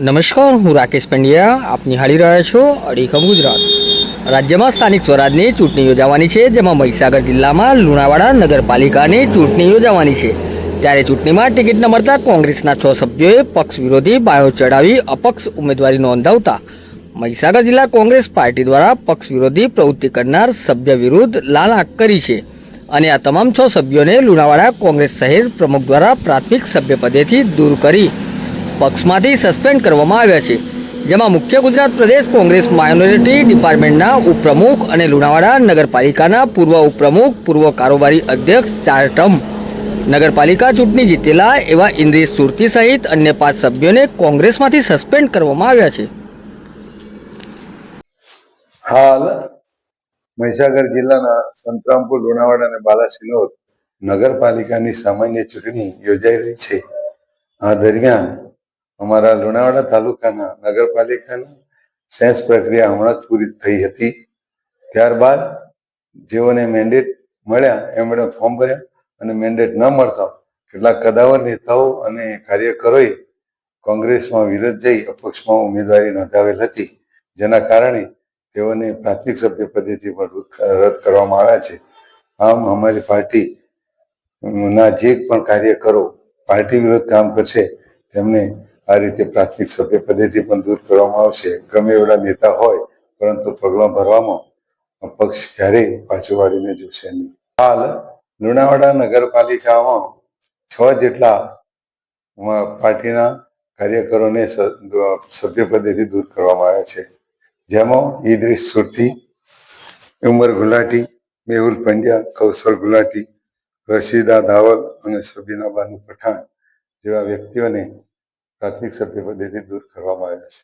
નમસ્કાર, હું રાકેશ પંડ્યા. આપ નિહાળી રહ્યા છો અડીખમ ગુજરાત. રાજ્યમાં સ્થાનિક સ્વરાજની ચૂંટણી યોજાવાની છે, જેમાં મહીસાગર જિલ્લામાં લુણાવાડા નગરપાલિકાની ચૂંટણી યોજાવાની છે. ત્યારે ચૂંટણીમાં ટિકિટ ન મળતા કોંગ્રેસના છ સભ્યોએ પક્ષ વિરોધી બાયો ચડાવી અપક્ષ ઉમેદવારી નોંધાવતા મહીસાગર જિલ્લા કોંગ્રેસ પાર્ટી દ્વારા પક્ષ વિરોધી પ્રવૃત્તિ કરનાર સભ્ય વિરુદ્ધ લાલ કરી છે. અને આ તમામ છ સભ્યોને લુણાવાડા કોંગ્રેસ શહેર પ્રમુખ દ્વારા પ્રાથમિક સભ્યપદેથી દૂર કરી પક્ષમાંથી સસ્પેન્ડ કરવામાં આવ્યા છે. જેમાં મુખ્ય ગુજરાત પ્રદેશ કોંગ્રેસ માઇનોરિટી ડિપાર્ટમેન્ટના ઉપપ્રમુખ અને લુણાવાડા નગરપાલિકાના પૂર્વ ઉપપ્રમુખ, પૂર્વ કારોબારી અધ્યક્ષ ચાર ટર્મ નગરપાલિકા ચૂંટણી જીતેલા એવા ઇન્દ્રિશ સુરતી સહિત અન્ય પાંચ સભ્યોને કોંગ્રેસમાંથી સસ્પેન્ડ કરવામાં આવ્યા છે. હાલ મહીસાગર જિલ્લાના સંતરામપુર, લુણાવાડા અને બાલાસિનોર નગરપાલિકાની સામાન્ય ચૂંટણી યોજાઈ રહી છે. આ દરમિયાન અમારા લુણાવાડા તાલુકાના નગરપાલિકાની સેન્સ પ્રક્રિયા હમણાં જ પૂરી થઈ હતી. ત્યારબાદ જેઓને મેન્ડેટ મળ્યા, એમણે ફોર્મ ભર્યા અને મેન્ડેટ ન મળતા કેટલાક કદાવર નેતાઓ અને કાર્યકરોએ કોંગ્રેસમાં વિરોધ જઈ અપક્ષમાં ઉમેદવારી નોંધાવેલ હતી, જેના કારણે તેઓને પ્રાથમિક સભ્ય પદેથી પણ રદ કરવામાં આવ્યા છે. આમ અમારી પાર્ટી, ના જે પણ કાર્યકરો પાર્ટી વિરોધ કામ કરશે, તેમને આ રીતે પ્રાથમિક સભ્ય પદેથી પણ દૂર કરવામાં આવશે. ગમે એવડા નેતા હોય, પરંતુ પગલાં ભરવામાં પક્ષ ક્યારેય પાછું વાળીને જોશે નહીં. હાલ લુણાવાડા નગરપાલિકામાં છ જેટલા પાર્ટીના કાર્યકરોને સભ્ય પદેથી દૂર કરવામાં આવ્યા છે. જેમાં ઈદ્રીસ સુરતી ઉમર ગુલાટી, મેહુલ પંડ્યા, કૌશલ ગુલાટી, રશીદા ધાવલ અને સબીના બાનુ પઠાણ જેવા વ્યક્તિઓને પ્રાથમિક સભ્ય પદેથી દૂર કરવામાં આવ્યા છે.